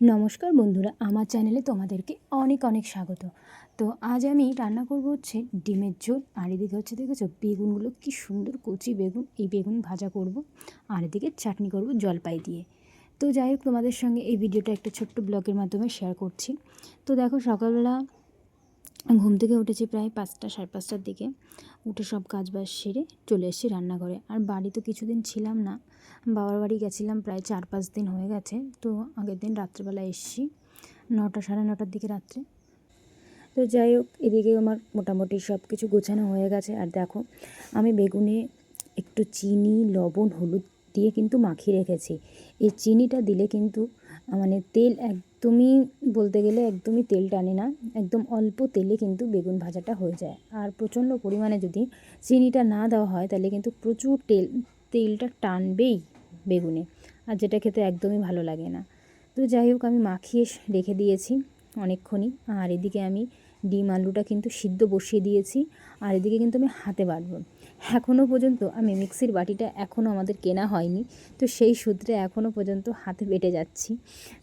নমস্কার বন্ধুরা, আমার চ্যানেলে তোমাদেরকে অনেক অনেক স্বাগত। তো আজ আমি রান্না করব হচ্ছে ডিমের ঝোল, আর এদিকে হচ্ছে দেখেছ বেগুনগুলো কি সুন্দর কচি বেগুন, এই বেগুন ভাজা করব, আর এদিকে চাটনি করব জলপাই দিয়ে। তো যাই হোক, তোমাদের সঙ্গে এই ভিডিওটা একটা ছোট্ট ব্লগের মাধ্যমে শেয়ার করছি। তো দেখো সকালবেলা ঘুম থেকে উঠেছি প্রায় পাঁচটা, সাড়ে পাঁচটার দিকে। উঠে সব কাজ বাজ সেরে চলে এসেছি রান্নাঘরে। আর বাড়ি তো কিছুদিন ছিলাম না, বাবার বাড়ি গেছিলাম প্রায় চার পাঁচ দিন হয়ে গেছে। তো আগের দিন রাত্রেবেলা এসেছি, নটা, সাড়ে নটার দিকে রাত্রে। তো যাই হোক, এদিকে আমার মোটামুটি সব কিছু গোছানো হয়ে গেছে। আর দেখো, আমি বেগুনে একটু চিনি, লবণ, হলুদ দিয়ে কিন্তু মাখিয়ে রেখেছি। এই চিনিটা দিলে কিন্তু মানে তেল একদমই বলতে গেলে একদমই তেল টানে না, একদম অল্প তেলে কিন্তু বেগুন ভাজাটা হয়ে যায়। আর প্রচণ্ড পরিমাণে যদি চিনিটা না দেওয়া হয়, তাহলে কিন্তু প্রচুর তেল, তেলটা টানবেই বেগুনে। আর যেটা খেতে একদমই ভালো লাগে না। তো যাই হোক, আমি মাখিয়ে রেখে দিয়েছি অনেকক্ষণই। আর এদিকে আমি ডিম আলুটা কিন্তু সিদ্ধ বসিয়ে দিয়েছি। আর এদিকে কিন্তু আমি হাতে বাটবো। এখনও পর্যন্ত আমি মিক্সির বাটিটা এখনও আমাদের কেনা হয়নি। তো সেই সূত্রে এখনও পর্যন্ত হাতে বেটে যাচ্ছি।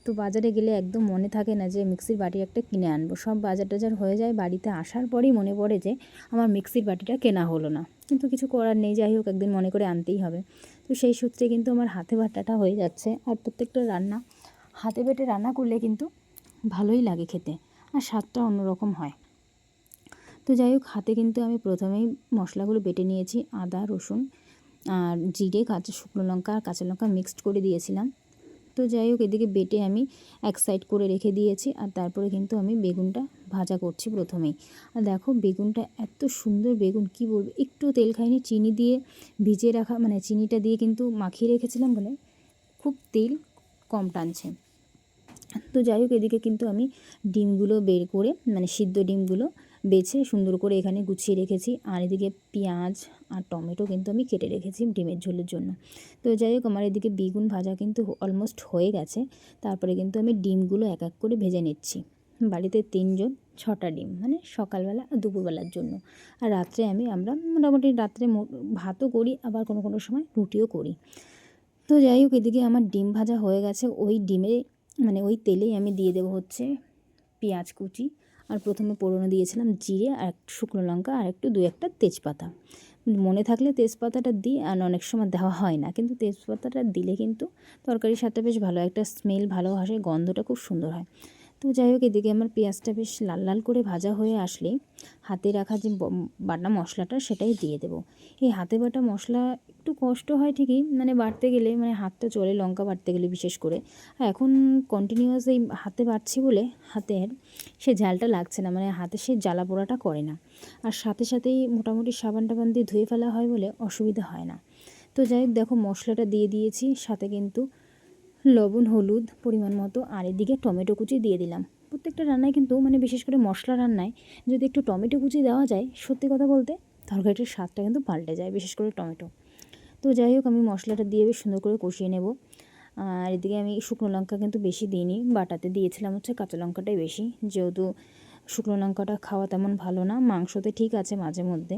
তো বাজারে গেলে একদম মনে থাকে না যে মিক্সির বাটি একটা কিনে আনব। সব বাজার টাজার হয়ে যায়। বাড়িতে আসার পরেই মনে পড়ে যে আমার মিক্সির বাটিটা কেনা হলো না। কিন্তু কিছু করার নেই, যাই হোক একদিন মনে করে আনতেই হবে। তো সেই সূত্রে কিন্তু আমার হাতে বাটাটা হয়ে যাচ্ছে। আর প্রত্যেকটা রান্না, হাতে বেটে রান্না করলে কিন্তু ভালোই লাগে খেতে। আর স্বাদটা অন্যরকম হয়। তো যাই হোক, হাতে কিন্তু আমি প্রথমেই মশলাগুলো বেটে নিয়েছি, আদা, রসুন আর জিরে, কাঁচা শুকনো লঙ্কা আর কাঁচা লঙ্কা মিক্সড করে দিয়েছিলাম। তো যাই হোক, এদিকে বেটে আমি এক সাইড করে রেখে দিয়েছি আর তারপরে কিন্তু আমি বেগুনটা ভাজা করছি প্রথমেই। আর দেখো, বেগুনটা এত সুন্দর বেগুন, কি বলব? একটু তেল খাইনি, চিনি দিয়ে ভিজিয়ে রাখা মানে চিনিটা দিয়ে কিন্তু মাখিয়ে রেখেছিলাম বলে খুব তেল কম টানছে। তো যাই হোক, এদিকে কিন্তু আমি ডিমগুলো বের করে মানে সিদ্ধ ডিমগুলো বেছে সুন্দর করে এখানে গুছিয়ে রেখেছি। আর এদিকে পেঁয়াজ আর টমেটো কিন্তু আমি কেটে রেখেছি ডিমের ঝোলের জন্য। তো যাই হোক, আমার এদিকে বেগুন ভাজা কিন্তু অলমোস্ট হয়ে গেছে। তারপরে কিন্তু আমি ডিমগুলো এক এক করে ভেজে নিচ্ছি। বাড়িতে তিনজন, ছটা ডিম মানে সকালবেলা আর দুপুরবেলার জন্য। আর রাত্রে আমি, আমরা মোটামুটি রাত্রে ভাতও করি, আবার কোনো কোনো সময় রুটিও করি। তো যাই হোক, এদিকে আমার ডিম ভাজা হয়ে গেছে। ওই ডিমে মানে ওই তেলেই আমি দিয়ে দেবো হচ্ছে পেঁয়াজ কুচি। আর প্রথমে পোড়নো দিয়েছিলাম জিরে আর শুকনো লঙ্কা আর একটু দু একটা তেজপাতা। মনে থাকলে তেজপাতাটা দিই আর অনেক সময় দেওয়া হয় না। কিন্তু তেজপাতাটা দিলে কিন্তু তরকারির সাথে বেশ ভালো একটা স্মেল ভালো আসে গন্ধটা খুব সুন্দর হয়। তো যাই হোক, এদিকে আমার পেঁয়াজটা বেশ লাল লাল করে ভাজা হয়ে আসলে হাতে রাখা যে বাটা মশলাটা সেটাই দিয়ে দেবো। এই হাতে বাটা মশলা একটু কষ্ট হয় ঠিকই মানে বাড়তে গেলে মানে হাতটা চলে, লঙ্কা বাড়তে গেলে বিশেষ করে। এখন কন্টিনিউয়াস এই হাতে বাড়ছি বলে হাতের সে ঝালটা লাগছে না মানে হাতে সে জ্বালা পোড়াটা করে না। আর সাথে সাথেই মোটামুটি সাবান টাবান দিয়ে ধুয়ে ফেলা হয় বলে অসুবিধা হয় না। তো যাই হোক, দেখো মশলাটা দিয়ে দিয়েছি, সাথে কিন্তু লবণ, হলুদ পরিমাণ মতো আর এদিকে টমেটো কুচি দিয়ে দিলাম। প্রত্যেকটা রান্নায় কিন্তু মানে বিশেষ করে মশলা রান্নায় যদি একটু টমেটো কুচি দেওয়া যায়, সত্যি কথা বলতে তরকারিটির স্বাদটা কিন্তু পাল্টে যায় বিশেষ করে টমেটো। তো যাই হোক, আমি মশলাটা দিয়ে বেশ সুন্দর করে কষিয়ে নেব। আর এদিকে আমি শুকনো লঙ্কা কিন্তু বেশি দিইনি, বাটাতে দিয়েছিলাম হচ্ছে কাঁচা লঙ্কাটাই বেশি। যেহেতু শুকনো লঙ্কাটা খাওয়া তেমন ভালো না, মাংসতে ঠিক আছে মাঝে মধ্যে।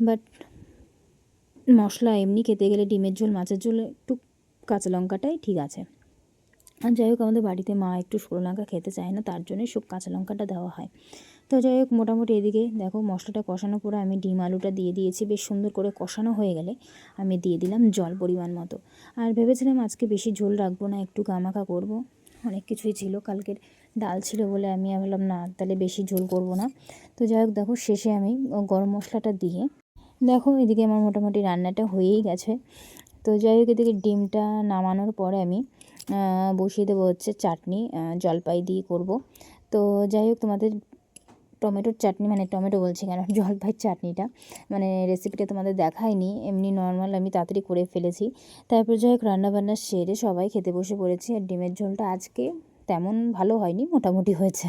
বাট মশলা এমনি খেতে গেলে ডিমের ঝোল, মাছের ঝোল একটু কাঁচা লঙ্কাটাই ঠিক আছে। আর যাই হোক, আমাদের বাড়িতে মা একটু শুকনো লঙ্কা খেতে চায় না, তার জন্যই সব কাঁচা লঙ্কাটা দেওয়া হয়। তো যাই হোক, মোটামুটি এদিকে দেখো মশলাটা কষানো পরে আমি ডিম আলুটা দিয়ে দিয়েছি, বেশ সুন্দর করে কষানো হয়ে গেলে আমি দিয়ে দিলাম জল পরিমাণ মতো। আর ভেবেছিলাম আজকে বেশি ঝোল রাখব না, একটু গামাখা করব। অনেক কিছুই ছিল, কালকের ডাল ছিল বলে আমি ভাবলাম না, তাহলে বেশি ঝোল করব না। তো যাই হোক, দেখো শেষে আমি গরম মশলাটা দিয়ে, দেখো এদিকে আমার মোটামুটি রান্নাটা হয়েই গেছে। তো যাই হোক, এদিকে ডিমটা নামানোর পরে আমি বসিয়ে দেবো হচ্ছে চাটনি জলপাই দিয়ে করব। তো যাই হোক, তোমাদের টমেটোর চাটনি মানে টমেটো বলছি কেন জলপাইয়ের চাটনিটা মানে রেসিপিটা তোমাদের দেখায়নি এমনি নর্মাল আমি তাড়াতাড়ি করে ফেলেছি। তারপর যাই হোক, রান্নাবান্না সেরে সবাই খেতে বসে পড়েছি, আর ডিমের ঝোলটা আজকে তেমন ভালো হয়নি, মোটামুটি হয়েছে।